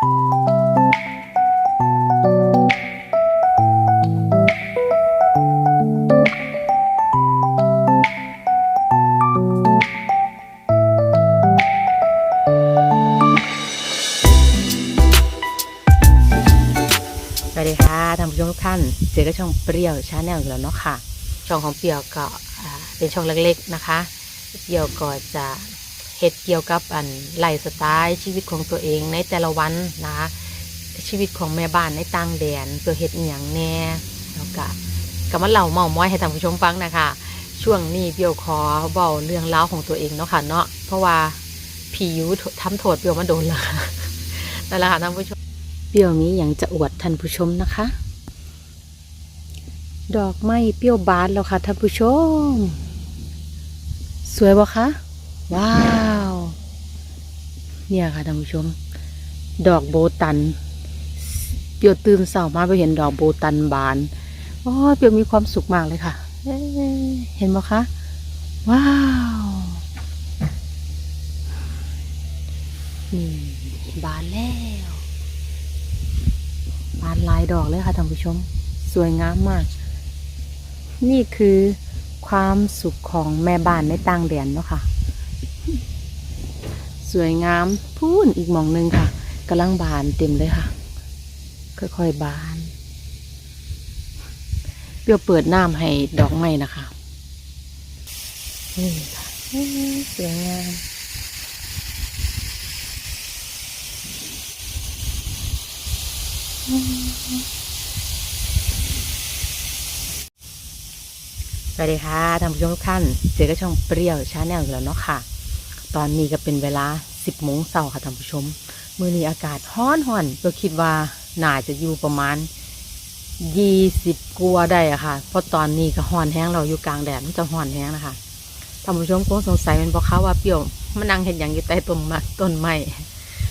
สวัสดีค่ะท่านผู้ชมทุกท่านเจอกับช่องเปรี้ยวชาแนลอยู่แล้วเนาะค่ะ ช่องของเปรี้ยวก็เป็นช่องเล็กๆนะคะ เปรี้ยวก็จะ เฮ็ดเกี่ยวกับอันไลฟ์สไตล์ชีวิตของตัวเองในแต่ละวันนะคะชีวิตของแม่บ้านในต่างแดนตัวเฮ็ดอหย่างแน่แล้วก็ก็มาเล่าเมาม้อยให้ท่านผู้ชมฟังนะคะ ช่วงนี้เปียวขอเบาเรื่องเล่าของตัวเองเนาะค่ะเนาะเพราะว่าผีอยูทำโทษเปียวมาโดนละนั่นแหละค่ะท่านผู้ชมเปียวนี้อย่างจะอวดท่านผู้ชมนะคะ ดอกไม้เปรี้ยวบานแล้วค่ะท่านผู้ชม สวยบ่คะว้าว เนี่ยค่ะท่านผู้ชม ดอกโบตันเปียวตื่นเสามาไปเห็นดอกโบตันบานโอ้เปียวมีความสุขมากเลยค่ะ เห็นบ่คะ ว้าวนี่บานแล้วบานลายดอกเลยค่ะท่านผู้ชม สวยงามมาก นี่คือความสุขของแม่บ้านในต่างแดนเนาะค่ะ สวยงามพูนอีกหมองหนึ่งค่ะกำลังบานเต็มเลยค่ะ ค่อยๆบานเปรี้ยวเปิดน้ำให้ดอกไม้นะคะนี่ค่ะสวยงามสวัสดีค่ะท่านผู้ชมทุกท่าน เจอกับช่องเปรี้ยวชาแนลอยู่แล้วเนาะค่ะ ตอนนี้ก็เป็นเวลา 10โมงเช้าค่ะท่านผู้ชม มื้อนี้อากาศร้อนห่อนก็คิดว่าน่าจะอยู่ประมาณ 20กว่าได้อะค่ะ เพราะตอนนี้ก็ร้อนแห้งเราอยู่กลางแดดมันจะร้อนแห้งนะคะท่านผู้ชมคงสงสัยเป็นเพราะเขาว่าเปรี้ยวมานั่งเห็นอย่างอยู่ใต้ต้นม้ต้นไม้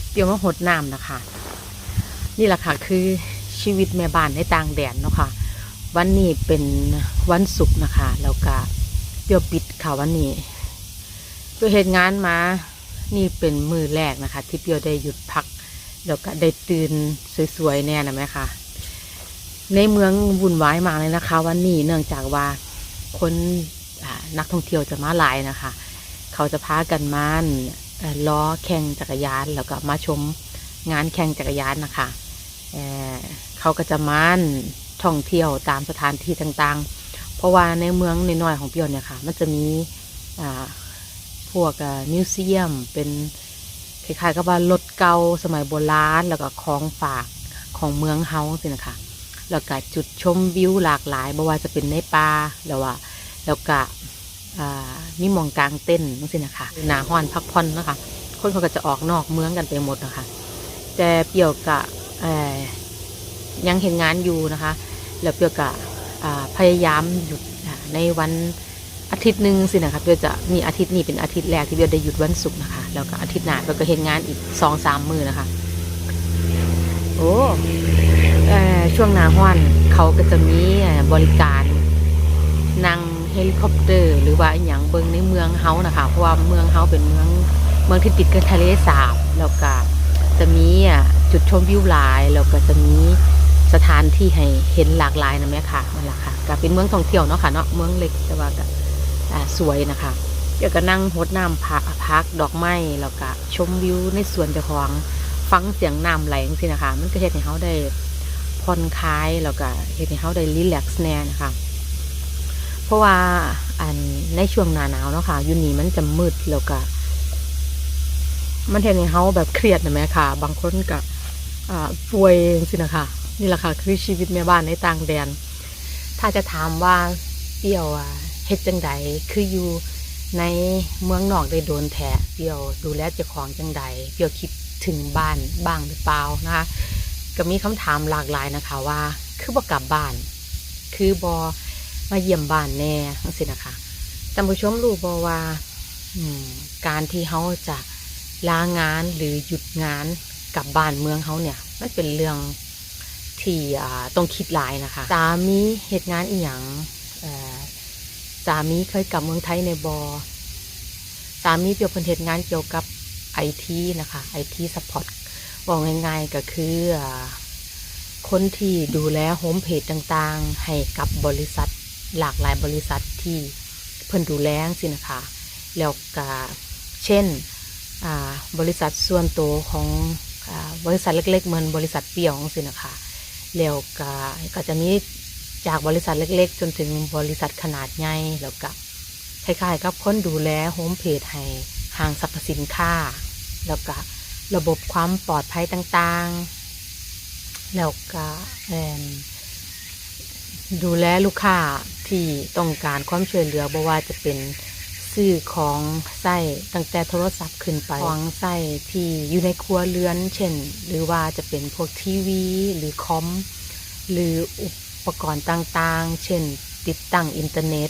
เปรี้ยวมาหดน้ำนะคะ นี่แหละค่ะคือชีวิตแม่บ้านในต่างแดนเนาะค่ะ วันนี้เป็นวันศุกร์นะคะ แล้วก็เปรียวปิดค่ะวันนี้ เปียวเหตุงานมา นี่เป็นมือแรกนะคะ ที่เปียวได้หยุดพักแล้วก็ได้ตื่นสวยๆแน่นะแม่ค่ะ ในเมืองวุ่นวายมากเลยนะคะ วันนี้เนื่องจากว่าคนนักท่องเที่ยวจะมาหลายนะคะ เขาจะพากันมาเอ่อล้อแข่งจักรยานแล้วก็มาชมงานแข่งจักรยานนะคะเเขาก็จะมาท่องเที่ยวตามสถานที่ต่างๆ เพราะว่าในเมืองในน้อยๆของเปียวเนี่ยค่ะ มันจะมีอ่า พวกมิวเซียม เป็นคล้ายๆกับว่ารถเก่าสมัยโบราณ แล้วก็ของฝากของเมืองเฮาสินะคะแล้วก็จุดชมวิวหลากหลายไม่ว่าจะเป็นในป่าแล้วว่าแล้วก็มีมองกลางเต้นนั่นสินะคะหนาห้อนพักผ่อนนะคะ คนเขาก็จะออกนอกเมืองกันไปหมดนะคะ แต่เปียวกะยังเห็นงานอยู่นะคะ แล้วเปียวกะพยายามหยุดในวัน อาทิตย์หนึ่งสินะคะเปียจะมีอาทิตย์นี้เป็นอาทิตย์แรกที่เปียได้หยุดวันศุกร์นะคะ แล้วก็อาทิตย์หน้าเปียก็เห็นงานอีกสองสามมือนะคะ โอ้เออช่วงนาห้อนเขาก็จะมีบริการนั่งเฮลิคอปเตอร์ หรือว่าอย่างเบิงในเมืองเฮานะคะ เพราะว่าเมืองเฮาเป็นเมืองเมืองที่ติดกับทะเลสาบ แล้วก็จะมีจุดชมวิวหลาย แล้วก็จะมีสถานที่ให้เห็นหลากหลายนะแม่ค่ะนั่นแหละค่ะก็เป็นเมืองท่องเที่ยวเนาะค่ะเนาะเมืองเล็กแต่ว่าก็ สวยนะคะเดี๋ยวก็นั่งโฮดน้ำพักพักดอกไม้แล้วก็ชมวิวในสวนเจ้าของฟังเสียงน้ำไหลจังซี่นะคะ มันก็เฮ็ดให้เขาได้ผ่อนคลายแล้วก็เฮ็ดให้เขาได้รีแลกซ์แน่นะคะ เพราะว่าอันในช่วงหน้าหนาวเนาะค่ะยุนี่มันจะมืดแล้วก็มันเห็นให้เขาแบบเครียดนะแม่ค่ะ บางคนก็ป่วยจังซี่นะคะนี่แหละค่ะ คือชีวิตแม่บ้านในต่างแดน ถ้าจะถามว่าเปรี้ยวอะ เฮ็ดจังใดคืออยู่ในเมืองนอกได้โดนแท้เปียวดูแลเจ้าของจังใดเปียวคิดถึงบ้านบ้างหรือเปล่านะคะก็มีคำถามหลากหลายนะคะว่า คือบ่กลับบ้าน คือบอมาเยี่ยมบ้านแน่ทั้งสิ้นนะคะท่านผู้ชมรู้บอว่าการที่เขาจะลางานหรือหยุดงานกลับบ้านเมืองเขาเนี่ยมันเป็นเรื่องที่ต้องคิดหลายนะคะสามีเหตุงานอีหยัง สามีเคยกลับเมืองไทยในบอสามีเปียวเป็นเหตุงานเกี่ยวกับไอทีนะคะไอทีซัพพอร์ตบอกง่ายๆก็คือคนที่ดูแลโฮมเพจต่างๆ ให้กับบริษัทหลากหลายบริษัทที่เพิ่นดูแลสินะคะ แล้วก็เช่นบริษัทส่วนตัวของอบริษัทเล็กๆเหมือนบริษัทเปียวสินะคะแล้วก็ก็จะมี จากบริษัทเล็ก ๆ จนถึงบริษัทขนาดใหญ่แล้วก็คล้ายๆกับคนดูแลโฮมเพจให้ห้างสรรพสินค้า แล้วก็ระบบความปลอดภัยต่างๆ แล้วก็ดูแลลูกค้าที่ต้องการความช่วยเหลือบ่ว่าจะเป็นซื้อของใส้ตั้งแต่โทรศัพท์ขึ้นไปของใส้ที่อยู่ในครัวเรือน เช่น หรือว่าจะเป็นพวกทีวี หรือคอม หรืออุป กรณ์ต่างๆ เช่น ติดตั้งอินเทอร์เน็ต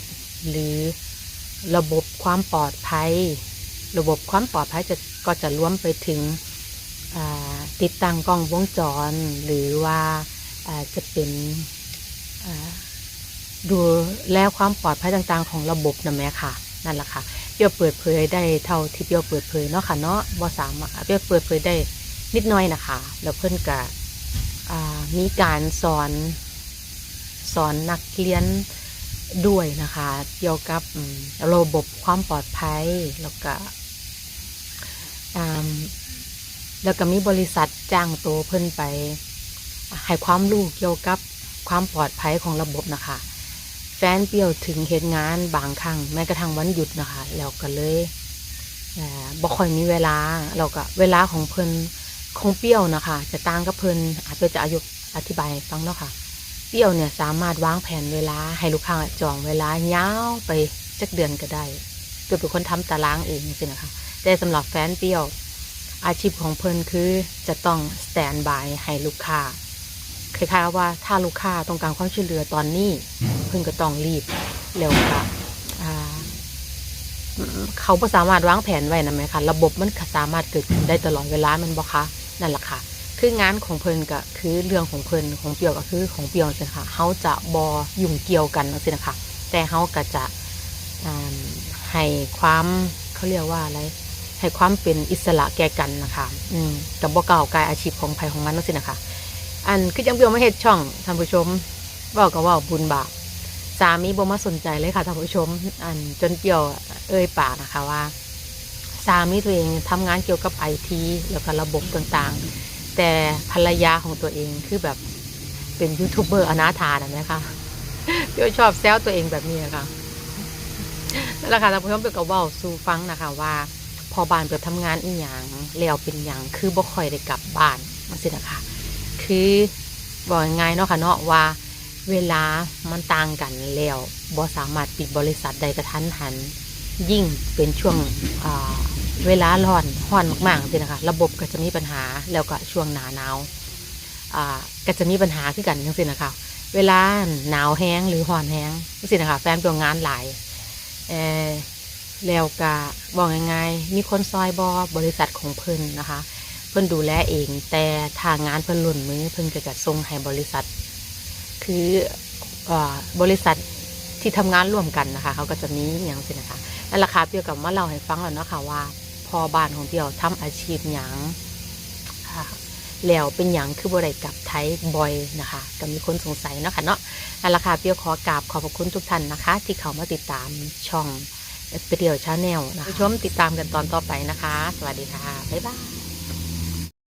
หรือระบบความปลอดภัย ระบบความปลอดภัยจะก็จะรวมไปถึงติดตั้งกล้องวงจร หรือว่าจะเป็นดูแลความปลอดภัยต่างๆ ของระบบนะแม่ค่ะ นั่นแหละค่ะเปียวเปิดเผยได้เท่าที่เปียวเปิดเผยเนาะค่ะเนาะบ่สามารถเปียวเปิดเผยได้นิดหน้อยนะคะ แล้วเพื่อนกะมีการสอน สอนนักเรียนด้วยนะคะ เกี่ยวกับระบบความปลอดภัยแล้วก็แล้วก็มีบริษัทจ้างตัวเพิ่นไปให้ความรู้เกี่ยวกับความปลอดภัยของระบบนะคะ แฟนเปรียวถึงเหตุงานบางครั้งแม้กระทั่งวันหยุดนะคะ แล้วก็เลยเอ่อบ่ค่อยมีเวลาเราก็เวลาของเพิ่นของเปรี้ยวนะคะ จะต่างกับเพิ่นอาจจะจะอายุอธิบายฟังเนาะค่ะ เปรี้ยวเนี่ยสามารถวางแผนเวลาให้ลูกค้าจองเวลายาวไปจักเดือนก็ได้เปรี้ยวเป็นคนทำตารางเองสินะคะแต่สำหรับแฟนเปรี้ยว อาชีพของเพิ่นคือจะต้องสแตนบายให้ลูกค้าคล้ายๆว่าถ้าลูกค้าต้องการความช่วยเหลือตอนนี้เพิ่นก็ต้องรีบเร็วค่ะอ่าเขาบ่สามารถวางแผนไว้นะแม่ค่ะระบบมันสามารถเกิดขึ้นได้ตลอดเวลาแมันบ่คะนั่นแหละค่ะ คืองานของเพิ่นก็คือเรื่องของเพิ่นของเปียวก็คือของเปียวสิค่ะเฮาจะบ่ยุ่งเกี่ยวกันสินะคะแต่เฮาก็จะให้ความเขาเรียกว่าอะไรให้ความเป็นอิสระแก่กันนะคะอืมกับบ่เก่าวกายอาชีพของไผของมันนั่นสินะคะ อันคือจังเปียวมาเฮ็ดช่องท่านผู้ชมเว้าก็ว้าบุญบาปสามีบ่มาสนใจเลยค่ะท่านผู้ชม อันจนเปียวเอ่ยปากนะคะว่า สามีตัวเองทำงานเกี่ยวกับไอทีแล้วก็ระบบต่างๆ แต่ภรรยาของตัวเองคือแบบเป็นยูทูบเบอร์อนาถานะนะคะเปียวชอบแซวตัวเองแบบนี้ค่ะนั่นแหละค่ะท่านผู้ชมเปียวก็เว้าสู่ฟังนะคะว่า พอบานเปิดทำงานอีหยังแล้วเป็นหยังคือบ่ค่อยได้กลับบ้านมันสินะคะคือบอกง่ายๆเนาะค่ะเนาะว่าเวลามันต่างกันแล้วบ่สามารถปิดบริษัทใดกระทันหัน ยิ่งเป็นช่วงเวลาร้อนร้อนมากๆสินะคะ ระบบก็จะมีปัญหาแล้วก็ช่วงหนาหนาวก็จะมีปัญหาขึ้นกันทั้งสิ้นนะคะ เวลาหนาวแห้งหรือร้อนแห้งทั้งสิ้นนะคะแฟนตัวงานหลายแล้วก็บอกง่ายๆมีคนซอยบอบริษัทของเพิ่นนะคะ เพิ่นดูแลเอง แต่ทางงานเพิ่นหล่นมือเพิ่นก็จะส่งให้บริษัท คืออบริษัทที่ทำงานร่วมกันนะคะ เขาก็จะมีอย่างสินะคะ นั่นแหละค่ะเปียวกับมาเล่าให้ฟังแล้วเนาะค่ะว่าพอบ้านของเปียวทำอาชีพหยังค่ะแล้วเป็นหยังคือบริกับไทยบอยนะคะก็มีคนสงสัยเนาะค่ะเนาะนั่นแหละค่ะเปียวขอกราบขอบพระคุณทุกท่านนะคะ ที่เข้ามาติดตามช่องเปรียวชาแนลนะคะผู้ชมติดตามกันตอนต่อไปนะคะ สวัสดีค่ะบ๊ายบาย